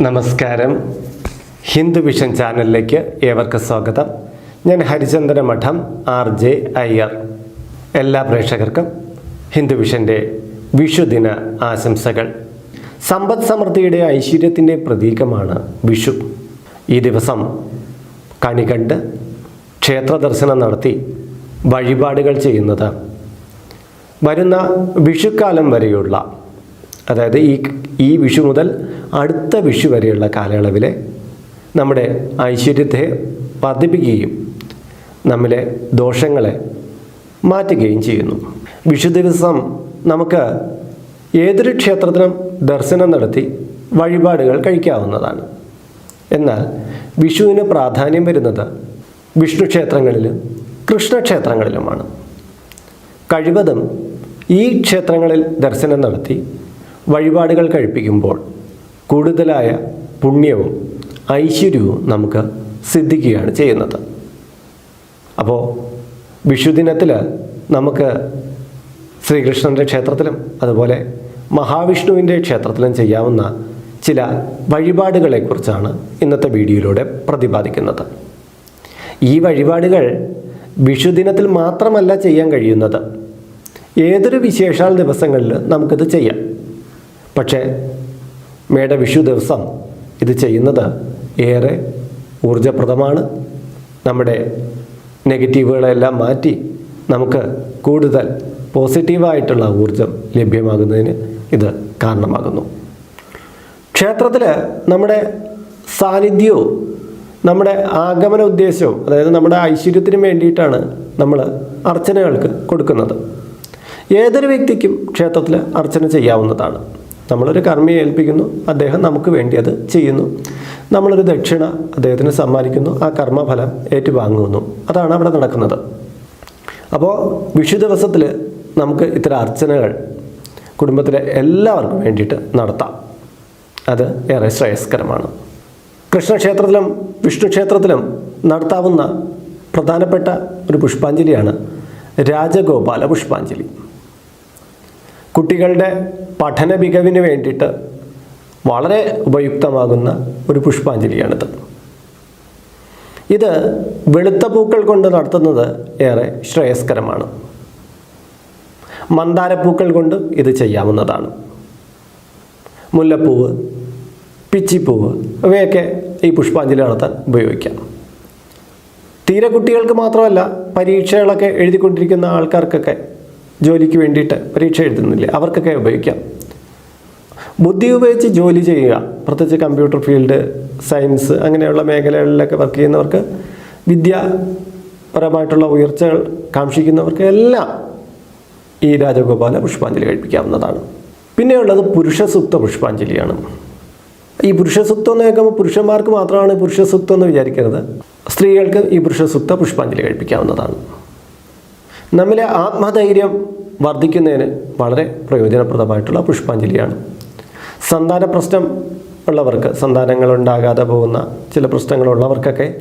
നമസ്കാരം. ഹിന്ദു വിഷൻ ചാനലിലേക്ക് ഏവർക്ക് സ്വാഗതം. ഞാൻ ഹരിചന്ദ്ര മഠം ആർ ജെ അയ്യർ. എല്ലാ പ്രേക്ഷകർക്കും ഹിന്ദു വിഷന്റെ വിഷുദിന ആശംസകൾ. സമ്പദ് സമൃദ്ധിയുടെ ഐശ്വര്യത്തിന്റെ പ്രതീകമാണ് വിഷു. ഈ ദിവസം കണി കണ്ട് ക്ഷേത്ര ദർശനം നടത്തി വഴിപാടുകൾ ചെയ്യുന്നത്. വരുന്ന വിഷുക്കാലം വരെയുള്ള അതായത് ഈ ഈ വിഷു മുതൽ അടുത്ത വിഷു വരെയുള്ള കാലയളവിൽ നമ്മുടെ ഐശ്വര്യത്തെ വർദ്ധിപ്പിക്കുകയും നമ്മിലെ ദോഷങ്ങളെ മാറ്റുകയും ചെയ്യുന്നു. വിഷു ദിവസം നമുക്ക് ഏതൊരു ക്ഷേത്രത്തിനും ദർശനം നടത്തി വഴിപാടുകൾ കഴിക്കാവുന്നതാണ്. എന്നാൽ വിഷുവിന് പ്രാധാന്യം വരുന്നത് വിഷ്ണു ക്ഷേത്രങ്ങളിലും കൃഷ്ണക്ഷേത്രങ്ങളിലുമാണ് കഴിവതും ഈ ക്ഷേത്രങ്ങളിൽ ദർശനം നടത്തി വഴിപാടുകൾ കഴിപ്പിക്കുമ്പോൾ കൂടുതലായ പുണ്യവും ഐശ്വര്യവും നമുക്ക് സിദ്ധിക്കുകയാണ് ചെയ്യുന്നത്. അപ്പോൾ വിഷുദിനത്തിൽ നമുക്ക് ശ്രീകൃഷ്ണന്റെ ക്ഷേത്രത്തിലും അതുപോലെ മഹാവിഷ്ണുവിന്റെ ക്ഷേത്രത്തിലും ചെയ്യാവുന്ന ചില വഴിപാടുകളെക്കുറിച്ചാണ് ഇന്നത്തെ വീഡിയോയിലൂടെ പ്രതിപാദിക്കുന്നത്. ഈ വഴിപാടുകൾ വിഷുദിനത്തിൽ മാത്രമല്ല ചെയ്യാൻ കഴിയുന്നത്. ഏതൊരു വിശേഷാൽ ദിവസങ്ങളിൽ നമുക്കിത് ചെയ്യാം. പക്ഷേ മേട വിഷു ദിവസം ഇത് ചെയ്യുന്നത് ഏറെ ഊർജപ്രദമാണ്. നമ്മുടെ നെഗറ്റീവുകളെല്ലാം മാറ്റി നമുക്ക് കൂടുതൽ പോസിറ്റീവായിട്ടുള്ള ഊർജം ലഭ്യമാകുന്നതിന് ഇത് കാരണമാകുന്നു. ക്ഷേത്രത്തിൽ നമ്മുടെ സാന്നിധ്യവും നമ്മുടെ ആഗമന ഉദ്ദേശവും അതായത് നമ്മുടെ ഐശ്വര്യത്തിന് വേണ്ടിയിട്ടാണ് നമ്മൾ അർച്ചനകൾക്ക് കൊടുക്കുന്നത്. ഏതൊരു വ്യക്തിക്കും ക്ഷേത്രത്തിൽ അർച്ചന ചെയ്യാവുന്നതാണ്. നമ്മളൊരു കർമ്മിയെ ഏൽപ്പിക്കുന്നു. അദ്ദേഹം നമുക്ക് വേണ്ടി അത് ചെയ്യുന്നു. നമ്മളൊരു ദക്ഷിണ അദ്ദേഹത്തിന് സമ്മാനിക്കുന്നു. ആ കർമ്മഫലം ഏറ്റുവാങ്ങുന്നു. അതാണ് അവിടെ നടക്കുന്നത്. അപ്പോൾ വിഷു ദിവസത്തിൽ നമുക്ക് ഇത്തരം അർച്ചനകൾ കുടുംബത്തിലെ എല്ലാവർക്കും വേണ്ടിയിട്ട് നടത്താം. അത് ഏറെ ശ്രേയസ്കരമാണ്. കൃഷ്ണക്ഷേത്രത്തിലും വിഷ്ണു ക്ഷേത്രത്തിലും നടത്താവുന്ന പ്രധാനപ്പെട്ട ഒരു പുഷ്പാഞ്ജലിയാണ് രാജഗോപാല പുഷ്പാഞ്ജലി. കുട്ടികളുടെ പഠന മികവിന് വേണ്ടിയിട്ട് വളരെ ഉപയുക്തമാകുന്ന ഒരു പുഷ്പാഞ്ജലിയാണിത്. ഇത് വെളുത്ത പൂക്കൾ കൊണ്ട് നടത്തുന്നത് ഏറെ ശ്രേയസ്കരമാണ്. മന്ദാരപ്പൂക്കൾ കൊണ്ട് ഇത് ചെയ്യാവുന്നതാണ്. മുല്ലപ്പൂവ് പിച്ചിപ്പൂവ് ഇവയൊക്കെ ഈ പുഷ്പാഞ്ജലി നടത്താൻ ഉപയോഗിക്കാം. തീരെ കുട്ടികൾക്ക് മാത്രമല്ല പരീക്ഷകളൊക്കെ എഴുതിക്കൊണ്ടിരിക്കുന്ന ആൾക്കാർക്കൊക്കെ ജോലിക്ക് വേണ്ടിയിട്ട് പരീക്ഷ എഴുതുന്നില്ലേ? അവർക്കൊക്കെ ഉപയോഗിക്കാം. ബുദ്ധി ഉപയോഗിച്ച് ജോലി ചെയ്യുക. പ്രത്യേകിച്ച് കമ്പ്യൂട്ടർ ഫീൽഡ് സയൻസ് അങ്ങനെയുള്ള മേഖലകളിലൊക്കെ വർക്ക് ചെയ്യുന്നവർക്ക് വിദ്യാപരമായിട്ടുള്ള ഉയർച്ചകൾ കാക്ഷിക്കുന്നവർക്ക് എല്ലാം ഈ രാജഗോപാല പുഷ്പാഞ്ജലി കഴിപ്പിക്കാവുന്നതാണ്. പിന്നെയുള്ളത് പുരുഷസുക്ത പുഷ്പാഞ്ജലിയാണ്. ഈ പുരുഷസുക്തം എന്ന് കേൾക്കുമ്പോൾ പുരുഷന്മാർക്ക് മാത്രമാണ് പുരുഷസുക്തം എന്ന് വിചാരിക്കരുത്. സ്ത്രീകൾക്ക് ഈ പുരുഷസുക്ത പുഷ്പാഞ്ജലി കഴിപ്പിക്കാവുന്നതാണ്. നമ്മിലെ ആത്മധൈര്യം വർദ്ധിക്കുന്നതിന് വളരെ പ്രയോജനപ്രദമായിട്ടുള്ള പുഷ്പാഞ്ജലിയാണ്. സന്താന പ്രശ്നം ഉള്ളവർക്ക് സന്താനങ്ങൾ ഉണ്ടാകാതെ പോകുന്ന ചില പ്രശ്നങ്ങളുള്ളവർക്കൊക്കെ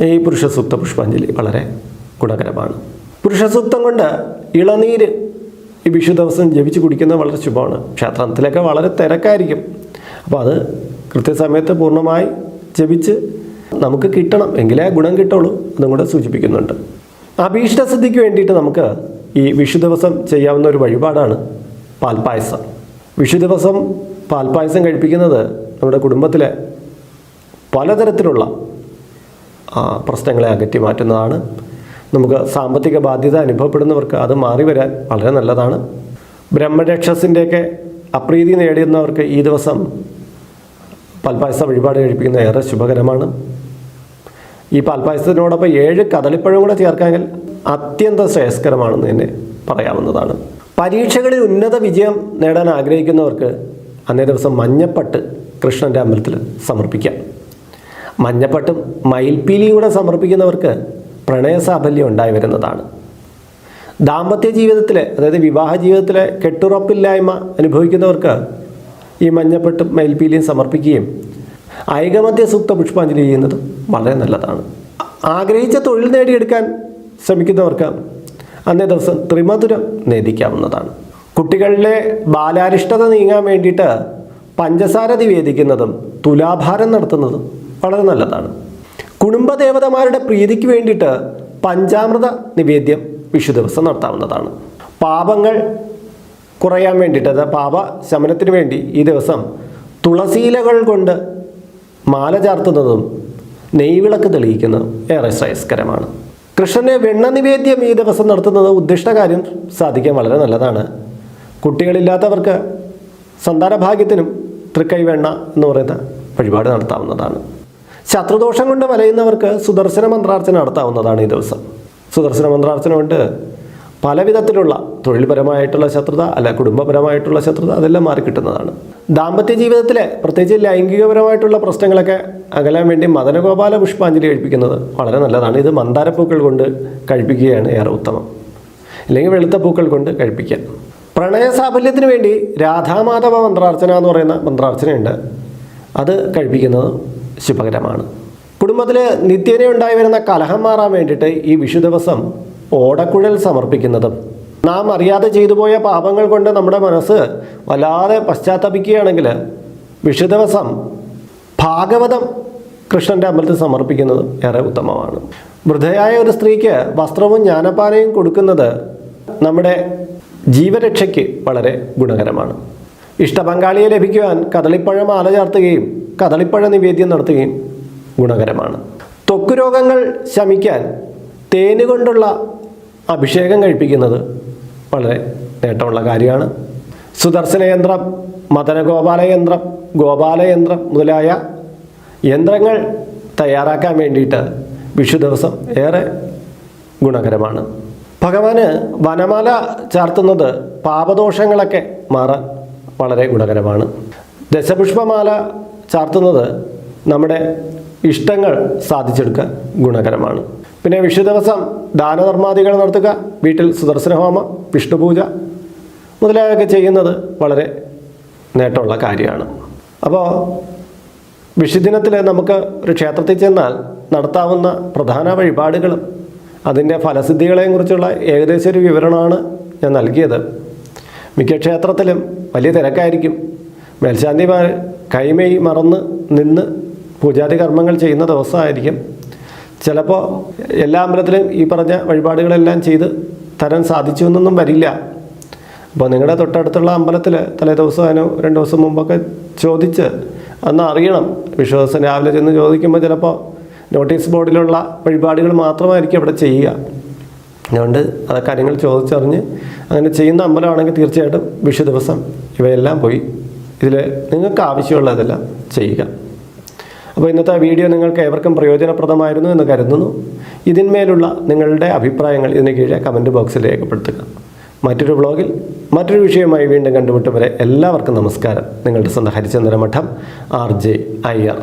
ഈ പുരുഷസൂക്ത പുഷ്പാഞ്ജലി വളരെ ഗുണകരമാണ്. പുരുഷസൂക്തം കൊണ്ട് ഇളനീര് ഈ വിഷു ദിവസം ജപിച്ച് കുടിക്കുന്നത് വളരെ ശുഭമാണ്. ക്ഷേത്രത്തിലൊക്കെ വളരെ തിരക്കായിരിക്കും. അപ്പോൾ അത് കൃത്യസമയത്ത് പൂർണമായി ജപിച്ച് നമുക്ക് കിട്ടണം. എങ്കിലേ ഗുണം കിട്ടുള്ളൂ. അതും കൂടെ സൂചിപ്പിക്കുന്നുണ്ട്. അഭീഷ്ടസിദ്ധിക്ക് വേണ്ടിയിട്ട് നമുക്ക് ഈ വിഷു ദിവസം ചെയ്യാവുന്ന ഒരു വഴിപാടാണ് പാൽപ്പായസം വിഷു ദിവസം പാൽപ്പായസം കഴിപ്പിക്കുന്നത് നമ്മുടെ കുടുംബത്തിലെ പലതരത്തിലുള്ള പ്രശ്നങ്ങളെ അകറ്റി മാറ്റുന്നതാണ്. നമുക്ക് സാമ്പത്തിക ബാധ്യത അനുഭവപ്പെടുന്നവർക്ക് അത് മാറി വരാൻ വളരെ നല്ലതാണ്. ബ്രഹ്മരക്ഷസിന്റെയൊക്കെ അപ്രീതി നേടിയുന്നവർക്ക് ഈ ദിവസം പാൽപ്പായസ വഴിപാട് കഴിപ്പിക്കുന്നത് ഏറെ ശുഭകരമാണ്. ഈ പാൽപ്പായസത്തിനോടൊപ്പം ഏഴ് കദളിപ്പഴം കൂടെ ചേർക്കാമെങ്കിൽ അത്യന്തം ശ്രേയസ്കരമാണെന്ന് തന്നെ പറയാവുന്നതാണ്. പരീക്ഷകളിൽ ഉന്നത വിജയം നേടാൻ ആഗ്രഹിക്കുന്നവർക്ക് അന്നേ ദിവസം മഞ്ഞപ്പട്ട് കൃഷ്ണന്റെ അമ്പലത്തിൽ സമർപ്പിക്കാം. മഞ്ഞപ്പട്ടും മയിൽപ്പീലിയും കൂടെ സമർപ്പിക്കുന്നവർക്ക് പ്രണയസാഫല്യം ഉണ്ടായി വരുന്നതാണ്. ദാമ്പത്യ ജീവിതത്തിലെ അതായത് വിവാഹ ജീവിതത്തിലെ കെട്ടുറപ്പില്ലായ്മ അനുഭവിക്കുന്നവർക്ക് ഈ മഞ്ഞപ്പെട്ടും മയിൽപ്പീലിയും സമർപ്പിക്കുകയും ഐകമത്യ സൂക്ത പുഷ്പാഞ്ജലി ചെയ്യുന്നത് വളരെ നല്ലതാണ്. ആഗ്രഹിച്ച തൊഴിൽ നേടിയെടുക്കാൻ ശ്രമിക്കുന്നവർക്ക് അന്നേ ദിവസം ത്രിമധുരം നേദിക്കാവുന്നതാണ് കുട്ടികളിലെ ബാലാരിഷ്ടത നീങ്ങാൻ വേണ്ടിയിട്ട് പഞ്ചസാര നിവേദിക്കുന്നതും തുലാഭാരം നടത്തുന്നതും വളരെ നല്ലതാണ്. കുടുംബദേവതമാരുടെ പ്രീതിക്ക് വേണ്ടിയിട്ട് പഞ്ചാമൃത നിവേദ്യം വിഷു ദിവസം നടത്താവുന്നതാണ്. പാപങ്ങൾ കുറയാൻ വേണ്ടിയിട്ട് പാപ ശമനത്തിന് വേണ്ടി ഈ ദിവസം തുളസിയിലകൾ കൊണ്ട് മാല ചാർത്തുന്നതും നെയ്വിളക്ക് തെളിയിക്കുന്നതും ഏറെ ശ്രേയസ്കരമാണ് കൃഷ്ണന് വെണ്ണ നിവേദ്യം ഈ ദിവസം നടത്തുന്നത് ഉദ്ദിഷ്ട കാര്യം സാധിക്കാൻ വളരെ നല്ലതാണ്. കുട്ടികളില്ലാത്തവർക്ക് സന്താനഭാഗ്യത്തിനും തൃക്കൈ വെണ്ണ എന്ന് പറയുന്ന വഴിപാട് നടത്താവുന്നതാണ്. ശത്രുദോഷം കൊണ്ട് വലയുന്നവർക്ക് സുദർശന മന്ത്രാർച്ചന നടത്താവുന്നതാണ് ഈ ദിവസം. സുദർശന മന്ത്രാർച്ചന കൊണ്ട് പല വിധത്തിലുള്ള തൊഴിൽപരമായിട്ടുള്ള ശത്രുത അല്ല കുടുംബപരമായിട്ടുള്ള ശത്രുത അതെല്ലാം മാറിക്കിട്ടുന്നതാണ് ദാമ്പത്യ ജീവിതത്തിലെ പ്രത്യേകിച്ച് ലൈംഗികപരമായിട്ടുള്ള പ്രശ്നങ്ങളൊക്കെ അകലാൻ വേണ്ടി മദനഗോപാല പുഷ്പാഞ്ജലി കഴിപ്പിക്കുന്നത് വളരെ നല്ലതാണ്. ഇത് മന്ദാരപ്പൂക്കൾ കൊണ്ട് കഴിപ്പിക്കുകയാണ് ഏറെ ഉത്തമം. അല്ലെങ്കിൽ വെളുത്ത പൂക്കൾ കൊണ്ട് കഴിപ്പിക്കുക പ്രണയ സാഫല്യത്തിന് വേണ്ടി രാധാമാധവ മന്ത്രാർച്ചന എന്ന് പറയുന്ന മന്ത്രാർച്ചനയുണ്ട്. അത് കഴിപ്പിക്കുന്നത് ശുഭകരമാണ്. കുടുംബത്തിൽ നിത്യേന ഉണ്ടായി വരുന്ന കലഹം മാറാൻ വേണ്ടിയിട്ട് ഈ വിഷു ദിവസം ഓടക്കുഴൽ സമർപ്പിക്കുന്നതും നാം അറിയാതെ ചെയ്തു പോയ പാപങ്ങൾ കൊണ്ട് നമ്മുടെ മനസ്സ് വല്ലാതെ പശ്ചാത്തപിക്കുകയാണെങ്കിൽ വിഷു ദിവസം ഭാഗവതം കൃഷ്ണന്റെ അമ്പലത്തിൽ സമർപ്പിക്കുന്നത് ഏറെ ഉത്തമമാണ്. വൃദ്ധയായ ഒരു സ്ത്രീക്ക് വസ്ത്രവും ജ്ഞാനപാനയും കൊടുക്കുന്നത് നമ്മുടെ ജീവരക്ഷയ്ക്ക് വളരെ ഗുണകരമാണ്. ഇഷ്ടപങ്കാളിയെ ലഭിക്കുവാൻ കദളിപ്പഴം ആല ചേർത്തുകയും കദളിപ്പഴ നിവേദ്യം നടത്തുകയും ഗുണകരമാണ്. ത്വക്ക് രോഗങ്ങൾ ശമിക്കാൻ തേന് കൊണ്ടുള്ള അഭിഷേകം കഴിപ്പിക്കുന്നത് വളരെ നേട്ടമുള്ള കാര്യമാണ്. സുദർശന യന്ത്രം മദനഗോപാല യന്ത്രം ഗോപാല യന്ത്രം മുതലായ യന്ത്രങ്ങൾ തയ്യാറാക്കാൻ വേണ്ടിയിട്ട് വിഷു ദിവസം ഏറെ ഗുണകരമാണ്. ഭഗവാന് വനമാല ചാർത്തുന്നത് പാപദോഷങ്ങളൊക്കെ മാറാൻ വളരെ ഗുണകരമാണ്. ദശപുഷ്പമാല ചാർത്തുന്നത് നമ്മുടെ ഇഷ്ടങ്ങൾ സാധിച്ചെടുക്കാൻ ഗുണകരമാണ്. പിന്നെ വിഷു ദിവസം ദാനധർമാദികൾ നടത്തുക വീട്ടിൽ സുദർശന ഹോമം വിഷ്ണുപൂജ മുതലായൊക്കെ ചെയ്യുന്നത് വളരെ നേട്ടമുള്ള കാര്യമാണ്. അപ്പോൾ വിഷുദിനത്തിൽ നമുക്ക് ഒരു ക്ഷേത്രത്തിൽ ചെന്നാൽ നടത്താവുന്ന പ്രധാന വഴിപാടുകളും അതിന്റെ ഫലസിദ്ധികളെയും കുറിച്ചുള്ള ഏകദേശം ഒരു വിവരണമാണ് ഞാൻ നൽകിയത്. മിക്ക ക്ഷേത്രത്തിലും വലിയ തിരക്കായിരിക്കും. മേൽശാന്തിമാർ കൈമേയി മറന്ന് നിന്ന് പൂജാതി കർമ്മങ്ങൾ ചെയ്യുന്ന ദിവസമായിരിക്കും. ചിലപ്പോൾ എല്ലാ അമ്പലത്തിലും ഈ പറഞ്ഞ വഴിപാടുകളെല്ലാം ചെയ്ത് തരാൻ സാധിച്ചു എന്നൊന്നും വരില്ല. അപ്പോൾ നിങ്ങളുടെ തൊട്ടടുത്തുള്ള അമ്പലത്തിൽ തലേ ദിവസം അതിന് രണ്ട് ദിവസം മുമ്പൊക്കെ ചോദിച്ച് അന്ന് അറിയണം. വിശ്വാസം രാവിലെ ചെന്ന് ചോദിക്കുമ്പോൾ ചിലപ്പോൾ നോട്ടീസ് ബോർഡിലുള്ള വഴിപാടുകൾ മാത്രമായിരിക്കും അവിടെ ചെയ്യുക. അതുകൊണ്ട് ആ കാര്യങ്ങൾ ചോദിച്ചറിഞ്ഞ് അങ്ങനെ ചെയ്യുന്ന അമ്പലമാണെങ്കിൽ തീർച്ചയായിട്ടും വിഷു ദിവസം ഇവയെല്ലാം പോയി. ഇതിൽ നിങ്ങൾക്ക് ആവശ്യമുള്ളതെല്ലാം ചെയ്യുക. അപ്പോൾ ഇന്നത്തെ വീഡിയോ നിങ്ങൾക്ക് ഏവർക്കും പ്രയോജനപ്രദമായിരുന്നു എന്ന് കരുതുന്നു. ഇതിന്മേലുള്ള നിങ്ങളുടെ അഭിപ്രായങ്ങൾ ഇതിന് കീഴെ കമന്റ് ബോക്സിൽ രേഖപ്പെടുത്തുക. മറ്റൊരു ബ്ലോഗിൽ മറ്റൊരു വിഷയമായി വീണ്ടും കണ്ടുമുട്ടും വരെ എല്ലാവർക്കും നമസ്കാരം. നിങ്ങളുടെ സ്വന്തം ഹരിചന്ദ്രമഠം ആർ ജെ അയ്യർ.